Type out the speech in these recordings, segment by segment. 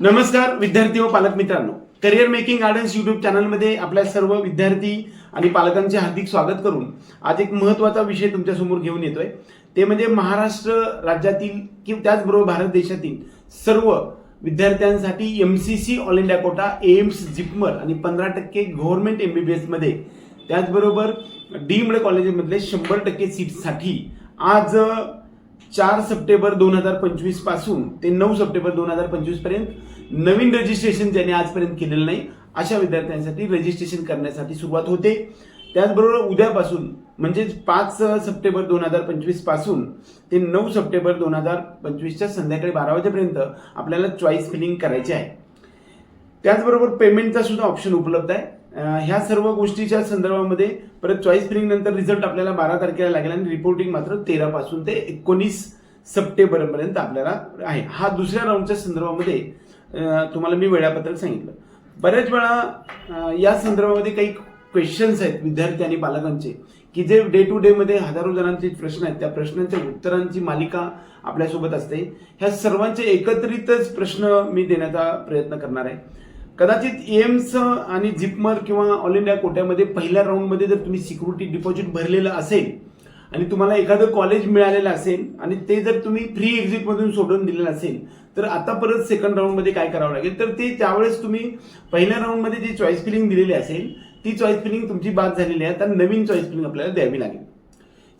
नमस्कार विद्यार्थी व पालक मित्रांनो. करिअर मेकिंग गार्डन्स युट्यूब चॅनलमध्ये आपल्या सर्व विद्यार्थी आणि पालकांचे हार्दिक स्वागत करून आज एक महत्त्वाचा विषय तुमच्यासमोर घेऊन येतोय. ते म्हणजे महाराष्ट्र राज्यातील किंवा त्याचबरोबर भारत देशातील सर्व विद्यार्थ्यांसाठी M C C all India quota AIIMS JIPMER आणि पंधरा टक्के गव्हर्नमेंट एम बी बी एसमध्ये त्याचबरोबर डीम्ड कॉलेजमधले शंभर टक्के सीटसाठी आज चार सप्टेंबर दोन हजार पंचवीसपासून ते नऊ सप्टेंबर दोन हजार पंचवीसपर्यंत नवीन रजिस्ट्रेशन ज्यांनी आजपर्यंत केलेलं नाही अशा विद्यार्थ्यांसाठी रजिस्ट्रेशन करण्यासाठी सुरुवात होते. त्याचबरोबर उद्यापासून म्हणजेच पाच सप्टेंबर दोन हजार पंचवीसपासून ते नऊ सप्टेंबर दोन हजार पंचवीसच्या संध्याकाळी बारा वाजेपर्यंत आपल्याला चॉईस फिलिंग करायची आहे. त्याचबरोबर पेमेंटचा सुद्धा ऑप्शन उपलब्ध आहे. ह्या सर्व गोष्टीच्या संदर्भामध्ये परत चॉईस फिलिंग नंतर रिझल्ट आपल्याला बारा तारखेला लागेल आणि रिपोर्टिंग मात्र तेरा पासून ते एकोणीस सप्टेंबर पर्यंत आपल्याला आहे. हा दुसऱ्या राऊंडच्या संदर्भामध्ये तुम्हाला मी वेळापत्रक सांगितलं. बऱ्याच वेळा या संदर्भामध्ये काही क्वेश्चन्स आहेत विद्यार्थी आणि पालकांचे की जे डे टू डे मध्ये हजारो जणांचे प्रश्न आहेत. त्या प्रश्नांच्या उत्तरांची मालिका आपल्यासोबत असते. ह्या सर्वांचे एकत्रितच प्रश्न मी देण्याचा प्रयत्न करणार आहे. कदाचित एम्स आणि जिपमर किंवा ऑल इंडिया कोट्यामध्ये पहिल्या राऊंडमध्ये जर तुम्ही सिक्युरिटी डिपॉझिट भरलेलं असेल आणि तुम्हाला एखादं कॉलेज मिळालेलं असेल आणि ते जर तुम्ही फ्री एक्झिटमधून सोडून दिलेलं असेल तर आता परत सेकंड राऊंडमध्ये काय करावं लागेल? तर ते त्यावेळेस तुम्ही पहिल्या राऊंडमध्ये जी चॉईस फिलिंग दिलेली असेल ती चॉईस फिलिंग तुमची बाद झालेली आहे. तर नवीन चॉईस फिलिंग आपल्याला द्यावी लागेल.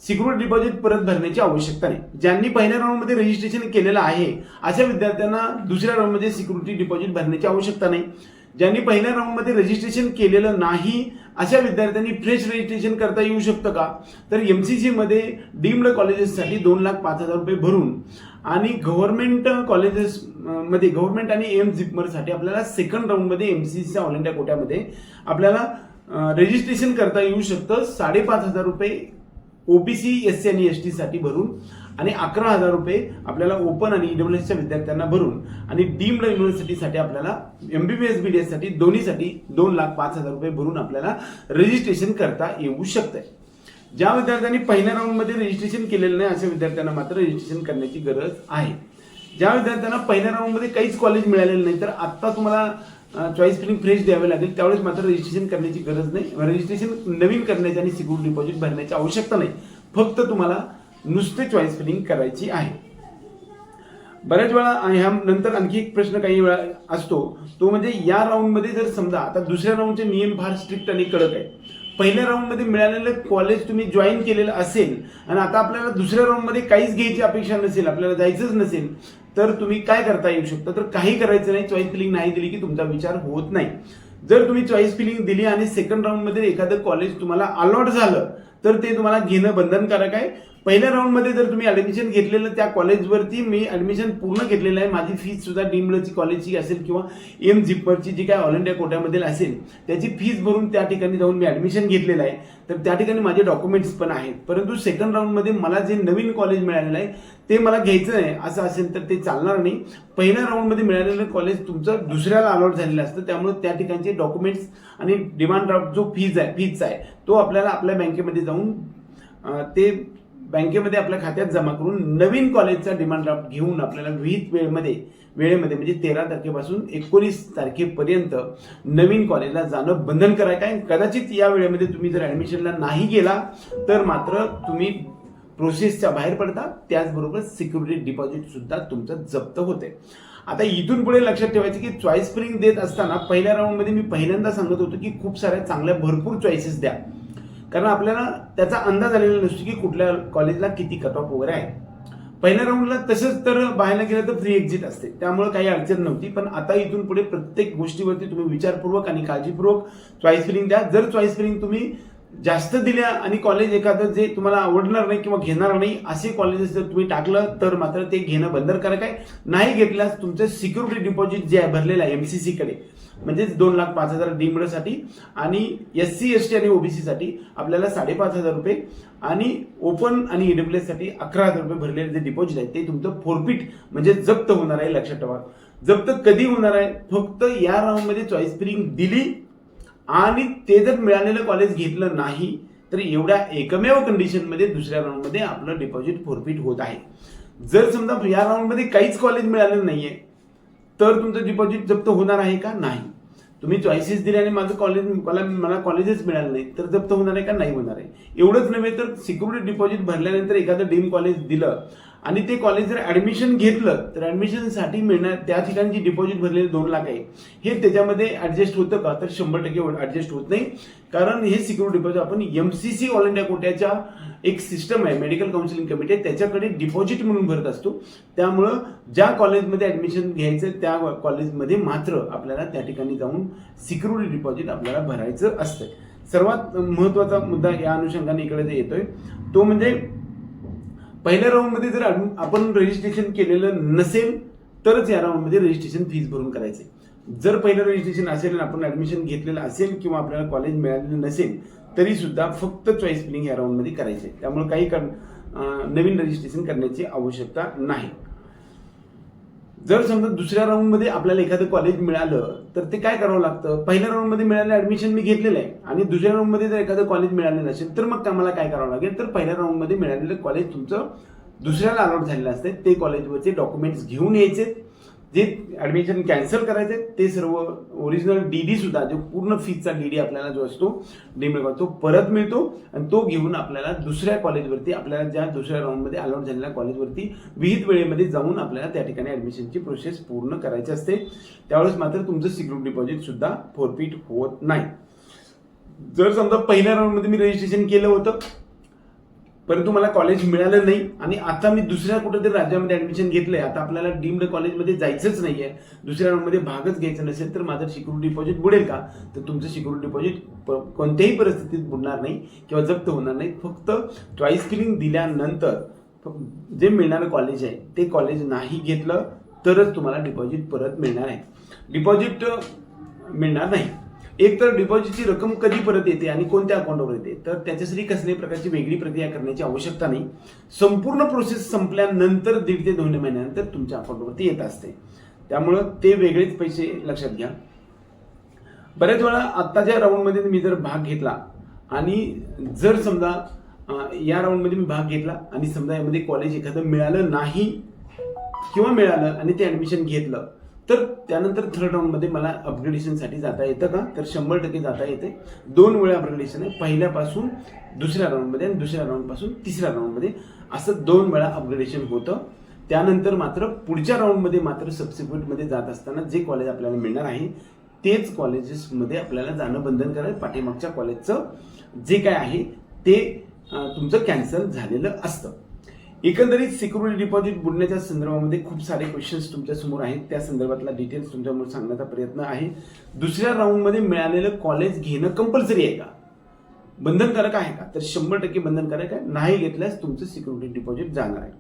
सिक्युरिटी डिपॉझिट परत भरण्याची आवश्यकता नाही. ज्यांनी पहिल्या राऊंडमध्ये रजिस्ट्रेशन केलेलं आहे अशा विद्यार्थ्यांना दुसऱ्या राऊंडमध्ये सिक्युरिटी डिपॉझिट भरण्याची आवश्यकता नाही. ज्यांनी पहिल्या राऊंडमध्ये रजिस्ट्रेशन केलेलं नाही अशा विद्यार्थ्यांनी फ्रेश रजिस्ट्रेशन करता येऊ शकतं का? तर एम सी सीमध्ये डीम्ड कॉलेजेससाठी दोन लाख पाच हजार रुपये भरून आणि गव्हर्नमेंट कॉलेजेसमध्ये गव्हर्नमेंट आणि एम जिपमरसाठी आपल्याला सेकंड राऊंडमध्ये एम सी सीच्या ऑल इंडिया कोट्यामध्ये आपल्याला रजिस्ट्रेशन करता येऊ शकतं साडेपाच हजार रुपये ओबीसी एस सी आणि एस टीसाठी भरून आणि अकरा हजार रुपये आपल्याला ओपन आणि ईडब्ल्यूएसच्या विद्यार्थ्यांना भरून आणि डीम्ड युनिव्हर्सिटीसाठी आपल्याला एमबीबीएस बी एस दोन्हीसाठी दोन लाख पाच हजार रुपये भरून आपल्याला रजिस्ट्रेशन करता येऊ शकतंय. ज्या विद्यार्थ्यांनी पहिल्या राऊंडमध्ये रजिस्ट्रेशन केलेलं नाही अशा विद्यार्थ्यांना मात्र रजिस्ट्रेशन करण्याची गरज आहे. ज्या विद्यार्थ्यांना पहिल्या राऊंडमध्ये काहीच कॉलेज मिळालेलं नाही तर आत्ता तुम्हाला चॉईस फिलिंग फ्रेश द्यावे लागेल. त्यावेळेस मात्र रजिस्ट्रेशन करण्याची गरज नाही. रजिस्ट्रेशन नवीन करण्याची आणि सिक्युर डिपॉझिट भरण्याची आवश्यकता नाही. फक्त तुम्हाला नुसते चॉईस फिलिंग करायची आहे. बऱ्याच वेळा ह्या नंतर आणखी एक प्रश्न काही वेळा असतो. तो म्हणजे या राऊंडमध्ये जर समजा आता दुसऱ्या राऊंडचे नियम फार स्ट्रिक्ट आणि कडक आहे पहिल्या राऊंडमध्ये मिळालेलं कॉलेज तुम्ही जॉईन केलेलं असेल आणि आता आपल्याला दुसऱ्या राऊंडमध्ये काहीच घ्यायची अपेक्षा नसेल आपल्याला जायचंच नसेल तर तुम्ही काय करता येऊ शकता? तर काही करायचं नाही चॉईस फिलिंग नाही दिली की तुमचा विचार होत नाही. जर तुम्ही चॉईस फिलिंग दिली आणि सेकंड राऊंडमध्ये एखादं कॉलेज तुम्हाला अलॉट झालं तर ते तुम्हाला घेणं बंधनकारक आहे. पहिल्या राऊंडमध्ये जर तुम्ही ऍडमिशन घेतलेलं त्या कॉलेजवरती मी ऍडमिशन पूर्ण घेतलेलं आहे. माझी फीस सुद्धा डीमडची कॉलेजची असेल किंवा एम झिप्परची जी काय ऑल इंडिया कोट्यामधील असेल त्याची फीस भरून त्या ठिकाणी जाऊन मी ऍडमिशन घेतलेलं आहे. तर त्या ठिकाणी माझे डॉक्युमेंट्स पण आहेत. परंतु सेकंड राऊंडमध्ये मला जे नवीन कॉलेज मिळालेलं आहे ते मला घ्यायचं नाही असं असेल तर ते चालणार नाही. पहिल्या राऊंडमध्ये मिळालेलं कॉलेज तुमचं दुसऱ्याला अलॉट झालेलं असतं त्यामुळे त्या ठिकाणचे डॉक्युमेंट्स आणि डिमांड ड्राफ्ट जो फीज आहे फीजचा आहे तो आपल्याला आपल्या बँकेमध्ये जाऊन ते बँकेमध्ये आपल्या खात्यात जमा करून नवीन कॉलेजचा डिमांड ड्राफ्ट घेऊन आपल्याला विहित वेळेमध्ये वेळेमध्ये म्हणजे तेरा तारखेपासून एकोणीस तारखेपर्यंत नवीन कॉलेजला जाणं बंधनकारक आहे. कदाचित या वेळेमध्ये तुम्ही जर ऍडमिशनला नाही गेला तर मात्र तुम्ही प्रोसेसच्या बाहेर पडता त्याचबरोबर सिक्युरिटी डिपॉझिट सुद्धा तुमचं जप्त होते. आता इथून पुढे लक्षात ठेवायचं की चॉईस स्प्रिंग देत असताना पहिल्या राऊंडमध्ये मी पहिल्यांदा सांगत होतो की खूप साऱ्या चांगल्या भरपूर चॉईसेस द्या. कारण आपल्याला त्याचा अंदाज आलेला नसतो की कुठल्या कॉलेजला किती कट ऑफ वगैरे आहे. पहिल्या राऊंडला तसंच तर बाहेर गेलं तर फ्री एक्झिट असते. त्यामुळे काही अडचण नव्हती पण आता इथून पुढे प्रत्येक गोष्टीवरती तुम्ही विचारपूर्वक आणि काळजीपूर्वक चॉईस फिलिंग द्या. जर चॉईस फिलिंग तुम्ही जास्त दिल्या आणि कॉलेज एखादं जे तुम्हाला आवडणार नाही किंवा घेणार नाही असे कॉलेजेस जर तुम्ही टाकलं तर मात्र ते घेणं बंधनकारक आहे. नाही घेतल्यास तुमचं सिक्युरिटी डिपॉझिट जे आहे भरलेलं आहे एमसीसीकडे म्हणजेच दोन लाख पाच हजार डीमडसाठी आणि एस सी एस टी आणि ओबीसीसाठी आपल्याला साडेपाच हजार रुपये आणि ओपन आणि ईडब्ल्यूएससाठी अकरा हजार रुपये भरलेले जे डिपॉझिट आहे ते तुमचं फोरफिट म्हणजे जप्त होणार आहे लक्षात ठेवा. जप्त कधी होणार आहे? फक्त या राऊंडमध्ये चॉईस प्रिंग दिली आणि ते जर मिळालेलं कॉलेज घेतलं नाही तर एवढ्या एकमेव कंडिशनमध्ये दुसऱ्या राऊंडमध्ये आपलं डिपॉझिट फोरफिट होत आहे. जर समजा या राऊंडमध्ये काहीच कॉलेज मिळालं नाहीये तर तुमचं डिपॉझिट जप्त होणार आहे का? नाही. तुम्ही चॉईसेस दिले आणि माझं कॉलेज मला मला कॉलेजच मिळालं नाही तर जप्त होणार आहे का? नाही होणार आहे. एवढंच नव्हे तर सिक्युरिटी डिपॉझिट भरल्यानंतर एखादं डीम कॉलेज दिलं आणि ते कॉलेज जर ऍडमिशन घेतलं तर ऍडमिशनसाठी मिळणार त्या ठिकाणी जी डिपॉझिट भरलेले दोन लाख आहे हे त्याच्यामध्ये ऍडजस्ट होतं का? तर शंभर टक्के ऍडजस्ट होत नाही. कारण हे सिक्युरिटी डिपॉझिट आपण M C C all India कोट्याच्या एक सिस्टम आहे मेडिकल काउन्सिलिंग कमिटी आहे त्याच्याकडे डिपॉझिट म्हणून भरत असतो. त्यामुळं ज्या कॉलेजमध्ये ऍडमिशन घ्यायचं त्या कॉलेजमध्ये मात्र आपल्याला त्या ठिकाणी जाऊन सिक्युरिटी डिपॉझिट आपल्याला भरायचं असतं. सर्वात महत्त्वाचा मुद्दा या अनुषंगाने इकडे जे येतोय तो म्हणजे पहिल्या राऊंडमध्ये जर आपण रजिस्ट्रेशन केलेलं नसेल तरच या राऊंडमध्ये रजिस्ट्रेशन फीज भरून करायचे. जर पहिलं रजिस्ट्रेशन असेल आणि आपण ऍडमिशन घेतलेलं असेल किंवा आपल्याला कॉलेज मिळालेलं नसेल तरी सुद्धा फक्त चॉईस फिलिंग या राऊंडमध्ये करायचे. त्यामुळे काही कर- नवीन रजिस्ट्रेशन करण्याची आवश्यकता नाही. जर समजा दुसऱ्या राऊंडमध्ये आपल्याला एखादं कॉलेज मिळालं तर ते काय करावं लागतं? पहिल्या राऊंडमध्ये मिळालं ऍडमिशन मी घेतलेलं आहे. आणि दुसऱ्या राऊंडमध्ये जर एखादं कॉलेज मिळालं नसेल तर मग मला काय करावं लागेल? तर पहिल्या राऊंडमध्ये मिळालेलं कॉलेज तुमचं दुसऱ्याला अलॉट झालेलं असते ते कॉलेजवरचे डॉक्युमेंट्स घेऊन यायचे जे ऍडमिशन कॅन्सल करायचे ते सर्व ओरिजिनल डी सुद्धा जो पूर्ण फीजचा डी आपल्याला जो असतो डीमेड तो परत मिळतो आणि तो घेऊन आपल्याला दुसऱ्या कॉलेजवरती आपल्याला ज्या दुसऱ्या राऊंडमध्ये अलॉट झालेल्या कॉलेजवरती विहित वेळेमध्ये जाऊन आपल्याला त्या ठिकाणी ॲडमिशनची प्रोसेस पूर्ण करायची असते. त्यावेळेस मात्र तुमचं सिक्युरिटी डिपॉझिट सुद्धा फोरफीट होत नाही. जर समजा पहिल्या राऊंडमध्ये मी रजिस्ट्रेशन केलं होतं परंतु मला कॉलेज मिळालं नाही आणि आता मी दुसऱ्या कुठेतरी राज्यामध्ये ऍडमिशन घेतलंय. आता आपल्याला डीम्ड कॉलेजमध्ये जायचंच नाही आहे दुसऱ्या राऊंडमध्ये भागच घ्यायचा नसेल तर माझं सिक्युरिटी डिपॉझिट बुडेल का? तर तुमचं सिक्युरिटी डिपॉझिट कोणत्याही परिस्थितीत बुडणार नाही किंवा जप्त होणार नाही. फक्त चॉईस फिलिंग दिल्यानंतर जे मिळणारं कॉलेज आहे ते कॉलेज नाही घेतलं तरच तुम्हाला डिपॉझिट परत मिळणार आहे. डिपॉझिट मिळणार नाही. एक तर डिपॉझिटची रक्कम कधी परत येते आणि कोणत्या अकाउंटवर येते? तर त्याच्यासाठी कसल्याही प्रकारची वेगळी प्रक्रिया करण्याची आवश्यकता नाही. संपूर्ण प्रोसेस संपल्यानंतर दीड ते दोन महिन्यानंतर तुमच्या अकाउंटवरती येत असते. त्यामुळं ते वेगळेच पैसे लक्षात घ्या. बऱ्याच वेळा आत्ताच्या राऊंडमध्ये मी जर भाग घेतला आणि जर समजा या राऊंडमध्ये मी भाग घेतला आणि समजा यामध्ये कॉलेज एखादं मिळालं नाही किंवा मिळालं आणि ते ॲडमिशन घेतलं तर त्यानंतर थर्ड राऊंडमध्ये मला अपग्रेडेशनसाठी जाता येतं का? तर शंभर टक्के जाता येते. दोन वेळा अपग्रेडेशन आहे. पहिल्यापासून दुसऱ्या राऊंडमध्ये आणि दुसऱ्या राऊंडपासून तिसऱ्या राऊंडमध्ये असं दोन वेळा अपग्रेडेशन होतं. त्यानंतर मात्र पुढच्या राऊंडमध्ये मात्र सबसिक्वेंटमध्ये जात असताना जे कॉलेज आपल्याला मिळणार आहे तेच कॉलेजेसमध्ये आपल्याला जाणं बंधन आहे पाठीमागच्या कॉलेजचं जे काय आहे ते तुमचं कॅन्सल झालेलं असतं. एकंदरीत सिक्युरिटी डिपॉझिट बुडण्याच्या संदर्भामध्ये खूप सारे क्वेश्चन्स तुमच्यासमोर आहेत. त्या संदर्भातला डिटेल्स तुमच्यासमोर सांगण्याचा प्रयत्न आहे. दुसऱ्या राऊंडमध्ये मिळालेलं कॉलेज घेणं कंपल्सरी आहे का? बंधनकारक आहे का? तर शंभर टक्के बंधनकारक आहे. नाही घेतल्यास तुमचं सिक्युरिटी डिपॉझिट जाणार आहे.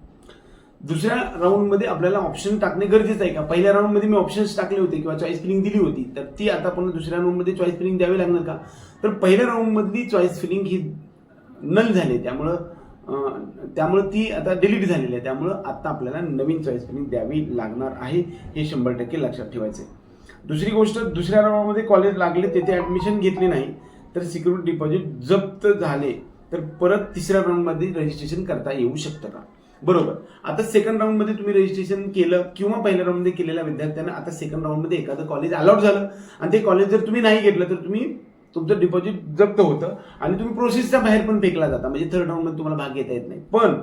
दुसऱ्या राऊंडमध्ये आपल्याला ऑप्शन टाकणे गरजेचं आहे का? पहिल्या राऊंडमध्ये मी ऑप्शन्स टाकले होते किंवा चॉईस फिलिंग दिली होती. तर ती आता पुन्हा दुसऱ्या राऊंडमध्ये चॉईस फिलिंग द्यावी लागणार का? तर पहिल्या राऊंडमधली चॉईस फिलिंग ही नल झाली त्यामुळं त्यामुळं ती आता डिलीट झालेली आहे. त्यामुळं आता आपल्याला नवीन चॉईस फिलिंग द्यावी लागणार आहे हे शंभर टक्के लक्षात ठेवायचं आहे दुसरी गोष्ट दुसऱ्या राऊंडमध्ये कॉलेज लागले तेथे ॲडमिशन घेतली नाही तर सिक्युरिटी डिपॉझिट जप्त झाले तर परत तिसऱ्या राऊंडमध्ये रजिस्ट्रेशन करता येऊ शकतं का? बरोबर. आता सेकंड राऊंडमध्ये तुम्ही रजिस्ट्रेशन केलं किंवा पहिल्या राऊंडमध्ये केलेल्या विद्यार्थ्यांना आता सेकंड राऊंडमध्ये एखादं कॉलेज अलॉट झालं आणि ते कॉलेज जर तुम्ही नाही घेतलं तर तुम्ही तुमचं डिपॉझिट जप्त होतं आणि तुम्ही प्रोसेसच्या बाहेर पण फेकला जाता. म्हणजे थर्ड राऊंडमध्ये तुम्हाला भाग घेता येत नाही. पण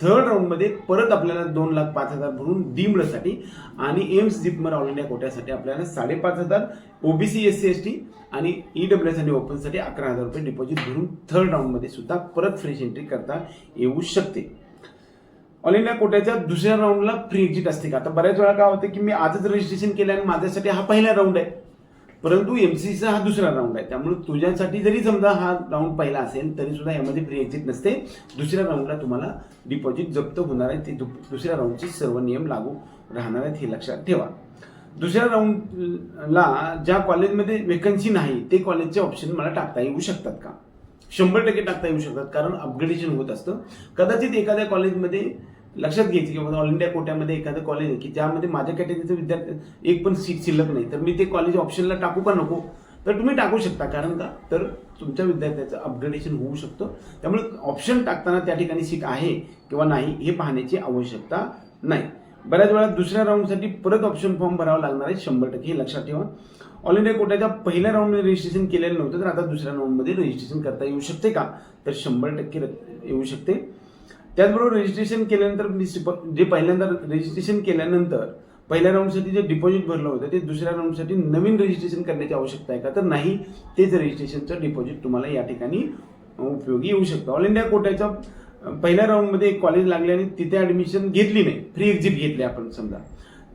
थर्ड राऊंडमध्ये परत आपल्याला दोन लाख पाच हजार भरून डीमडसाठी आणि एम्स जिपमर ऑल इंडिया कोट्यासाठी आपल्याला साडेपाच हजार OBC S C S T आणि ई ईडब्ल्यू एस आणि ओपनसाठी अकरा हजार रुपये डिपॉझिट भरून थर्ड राऊंडमध्ये सुद्धा परत फ्रेश एंट्री करता येऊ शकते. ऑल इंडिया कोट्याच्या दुसऱ्या राऊंडला फ्री एक्झिट असते का? आता बऱ्याच वेळा काय होतं की मी आजच रजिस्ट्रेशन केलं आणि माझ्यासाठी हा पहिला राऊंड आहे. परंतु एम सीचा हा दुसरा राऊंड आहे. त्यामुळे तुझ्यासाठी जरी समजा हा राऊंड पहिला असेल तरी सुद्धा यामध्ये फ्री एक्झिट नसते. दुसऱ्या राऊंडला तुम्हाला डिपॉझिट जप्त होणार आहे. ते दु- दुसऱ्या राऊंडचे सर्व नियम लागू राहणार आहेत हे लक्षात ठेवा. दुसऱ्या राऊंडला ज्या कॉलेजमध्ये वेकन्सी नाही ते कॉलेजचे ऑप्शन मला टाकता येऊ शकतात का? शंभर टक्के टाकता येऊ शकतात कारण अपग्रेडेशन होत असतं. कदाचित एखाद्या कॉलेजमध्ये लक्षात घ्यायची की बाबा ऑल इंडिया कोट्यामध्ये एखादं कॉलेज आहे की ज्यामध्ये माझ्या कॅटेगरीचं विद्यार्थी एक पण सीट शिल्लक नाही. तर मी ते कॉलेज ऑप्शनला टाकू का नको? तर तुम्ही टाकू शकता. कारण का? तर तुमच्या विद्यार्थ्याचं अपग्रेडेशन होऊ शकतं. त्यामुळे ऑप्शन टाकताना त्या ठिकाणी सीट आहे किंवा नाही हे पाहण्याची आवश्यकता नाही. बऱ्याच वेळा दुसऱ्या राऊंडसाठी परत ऑप्शन फॉर्म भरावा लागणार आहे. शंभर टक्के हे लक्षात ठेवा. ऑल इंडिया कोट्याच्या पहिल्या राऊंडमध्ये रजिस्ट्रेशन केलेलं नव्हतं तर आता दुसऱ्या राऊंडमध्ये रजिस्ट्रेशन करता येऊ शकते का? तर शंभर टक्के येऊ शकते. त्याचबरोबर रजिस्ट्रेशन केल्यानंतर मी जे पहिल्यांदा रजिस्ट्रेशन केल्यानंतर पहिल्या राऊंडसाठी जे डिपॉझिट भरलं होतं ते दुसऱ्या राऊंडसाठी नवीन रजिस्ट्रेशन करण्याची आवश्यकता आहे का? तर नाही तेच रजिस्ट्रेशनचं डिपॉझिट तुम्हाला या ठिकाणी उपयोगी येऊ शकतं. ऑल इंडिया कोटाचा पहिल्या राऊंडमध्ये एक कॉलेज लागले आणि तिथे ऍडमिशन घेतली नाही. फ्री एक्झिट घेतली आपण समजा.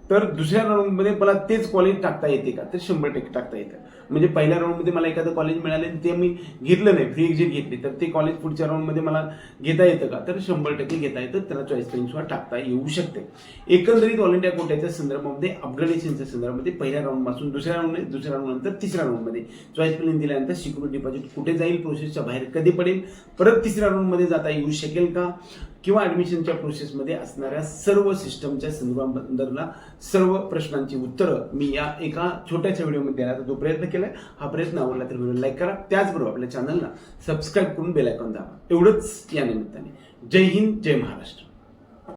तर दुसऱ्या राऊंडमध्ये मला तेच कॉलेज टाकता येते का? तर शंभर टक्के टाकता येतं. म्हणजे पहिल्या राऊंडमध्ये मला एखादं कॉलेज मिळाले आणि ते मी घेतलं नाही फ्री एक्झिट घेतली तर ते कॉलेज पुढच्या राऊंडमध्ये मला घेता येतं का? तर शंभर टक्के घेता येतं. त्याला चॉईस पेन्सवर टाकता येऊ शकते. एकंदरीत ऑल इंडिया कोट्याच्या संदर्भामध्ये अपग्रेडेशनच्या संदर्भामध्ये पहिल्या राऊंडपासून दुसऱ्या राऊंड दुसऱ्या राऊंडनंतर तिसऱ्या राऊंडमध्ये चॉईस पेन दिल्यानंतर सिक्युरिटी डिपॉझिट कुठे जाईल प्रोसेसच्या बाहेर कधी पडेल परत तिसऱ्या राऊंडमध्ये जाता येऊ शकेल का? किंवा ॲडमिशनच्या प्रोसेसमध्ये असणाऱ्या सर्व सिस्टमच्या संदर्भाला सर्व प्रश्नांची उत्तरं मी या एका छोट्याशा व्हिडिओमध्ये देण्याचा जो प्रयत्न केलाय हा प्रयत्न आवडला तर व्हिडिओ लाईक करा. त्याचबरोबर आपल्या चॅनलला सबस्क्राईब करून बेलायकॉन दाबा. एवढंच या निमित्ताने. जय हिंद जय महाराष्ट्र.